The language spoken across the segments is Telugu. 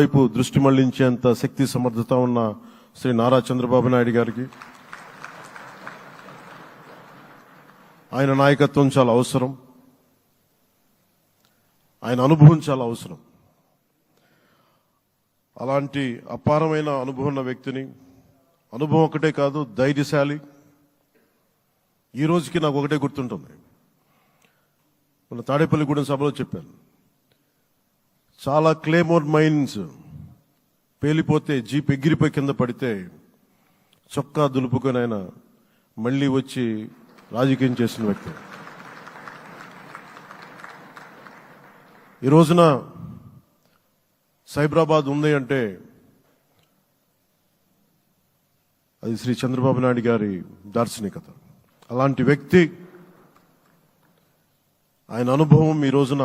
వైపు దృష్టి మళ్ళించేంత శక్తి సమర్థత ఉన్న శ్రీ నారా చంద్రబాబు నాయుడు గారికి. ఆయన నాయకత్వం చాలా అవసరం. ఆయన అనుభవం చాలా అవసరం. అలాంటి అపారమైన అనుభవం ఉన్న వ్యక్తిని అనుభవం ఒకటే కాదు ధైర్యశాలి. ఈ రోజుకి నాకు ఒకటే గుర్తుంటుంది. మన తాడేపల్లిగూడెం సభలో చెప్పాను. చాలా క్లేమోర్ మైన్స్ పేలిపోతే జీప్ ఎగిరిపోయి కింద పడితే చొక్కా దులుపుకొని ఆయన మళ్ళీ వచ్చి రాజకీయం చేసిన వ్యక్తి. ఈ రోజున సైబరాబాద్ ఉంది అంటే అది శ్రీ చంద్రబాబు నాయుడు గారి దార్శనికత. అలాంటి వ్యక్తి ఆయన అనుభవం ఈ రోజున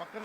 Bakın.